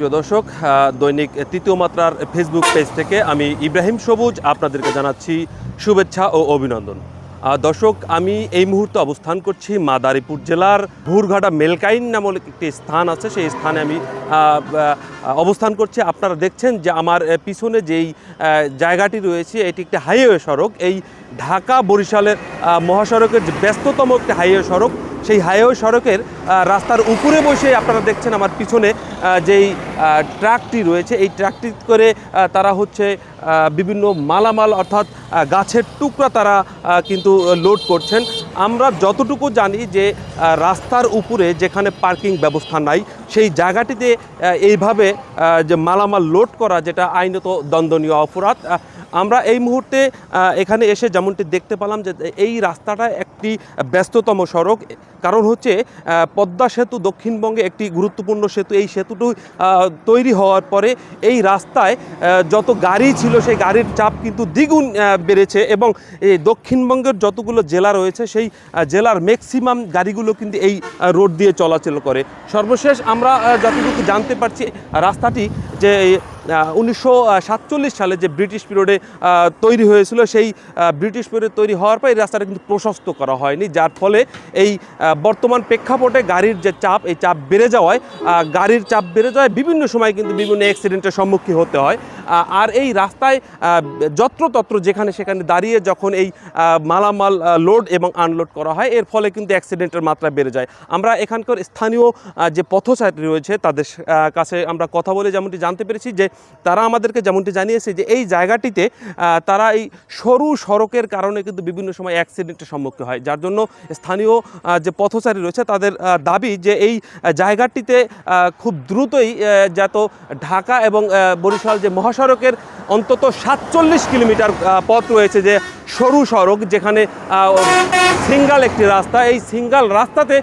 প্রিয় দর্শক দৈনিক তৃতীয় মাত্রার ফেসবুক পেজ থেকে আমি ইব্রাহিম সবুজ আপনাদেরকে জানাচ্ছি শুভেচ্ছা ও অভিনন্দন। দর্শক, আমি এই মুহূর্তে অবস্থান করছি মাদারীপুর জেলার ভুরঘাটা মেলকাইন নামক একটি স্থান আছে। সেই স্থানে আমি অবস্থান করছি। আপনারা দেখছেন যে আমার পিছনে যেই জায়গাটি রয়েছে, এটি একটি হাইওয়ে সড়ক। এই ঢাকা বরিশালের মহাসড়কের যে ব্যস্ততম একটি হাইওয়ে সড়ক সেই হাইওয়ে সড়কের রাস্তার উপরে বসে আপনারা দেখছেন আমার পিছনে যেই ট্রাকটি রয়েছে, এই ট্রাকটি করে তারা হচ্ছে বিভিন্ন মালামাল অর্থাৎ গাছের টুকরা তারা কিন্তু লোড করছেন। আমরা যতটুকু জানি যে রাস্তার উপরে যেখানে পার্কিং ব্যবস্থা নাই সেই জায়গাটিতে এইভাবে যে মালামাল লোড করা যেটা আইনত দণ্ডনীয় অপরাধ আমরা এই মুহূর্তে এখানে এসে যেমনটি দেখতে পেলাম যে এই রাস্তাটা একটি ব্যস্ততম সড়ক। কারণ হচ্ছে পদ্মা সেতু দক্ষিণবঙ্গে একটি গুরুত্বপূর্ণ সেতু। এই সেতুটি তৈরি হওয়ার পরে এই রাস্তায় যত গাড়ি ছিল সেই গাড়ির চাপ কিন্তু দ্বিগুণ বেড়েছে এবং এই দক্ষিণবঙ্গের যতগুলো জেলা রয়েছে সেই জেলার ম্যাক্সিমাম গাড়িগুলো কিন্তু এই রোড দিয়ে চলাচল করে। সর্বশেষ আমরা আহ, যতটুকু জানতে পারছি রাস্তাটি যে উনিশশো সাতচল্লিশ সালে যে ব্রিটিশ পিরিয়ডে তৈরি হয়েছিল সেই ব্রিটিশ পিরিয়ডে তৈরি হওয়ার পর এই রাস্তাটা কিন্তু প্রশস্ত করা হয়নি। যার ফলে এই বর্তমান প্রেক্ষাপটে গাড়ির যে চাপ এই চাপ বেড়ে যাওয়ায় গাড়ির চাপ বেড়ে যাওয়ায় বিভিন্ন সময় কিন্তু বিভিন্ন অ্যাক্সিডেন্টের সম্মুখীন হতে হয়। আর এই রাস্তায় যত্রতত্র যেখানে সেখানে দাঁড়িয়ে যখন এই মালামাল লোড এবং আনলোড করা হয়, এর ফলে কিন্তু অ্যাক্সিডেন্টের মাত্রা বেড়ে যায়। আমরা এখানকার স্থানীয় যে পথচারী রয়েছে, তাদের কাছে আমরা কথা বলে যেমনটি জানতে পেরেছি যে, তারা আমাদেরকে যেমনটি জানিয়েছে যে, এই জায়গাটিতে তারা এই সরু সড়কের কারণে কিন্তু বিভিন্ন সময় অ্যাক্সিডেন্টের সম্মুখীন হয়। যার জন্য স্থানীয় যে পথচারী রয়েছে, তাদের দাবি যে, এই জায়গাটিতে খুব দ্রুতই যাত ঢাকা এবং বরিশাল যে মহাসড়কের অন্তত সাতচল্লিশ কিলোমিটার পথ রয়েছে যে সরু সড়ক যেখানে সিঙ্গাল একটি রাস্তা। এই সিঙ্গাল রাস্তাতে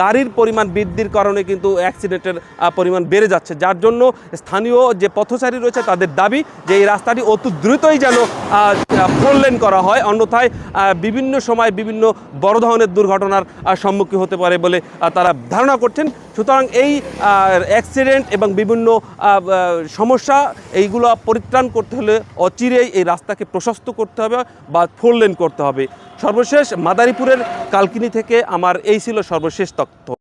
গাড়ির পরিমাণ বৃদ্ধির কারণে কিন্তু অ্যাক্সিডেন্টের পরিমাণ বেড়ে যাচ্ছে। যার জন্য স্থানীয় যে পথচারী রয়েছে তাদের দাবি যে এই রাস্তাটি অতি দ্রুতই যেন ফোর লেন করা হয়। অন্যথায় বিভিন্ন সময় বিভিন্ন বড় ধরনের দুর্ঘটনার সম্মুখীন হতে পারে বলে তারা ধারণা করছেন। সুতরাং এই অ্যাক্সিডেন্ট এবং বিভিন্ন সমস্যা, এইগুলো পরিত্রাণ করতে হলে অচিরেই এই রাস্তাকে প্রশস্ত করতে হবে বা ফোর লেন করতে হবে। সর্বশেষ মাদারীপুরের কালকিনি থেকে আমার এই ছিল সর্বশেষ তথ্য।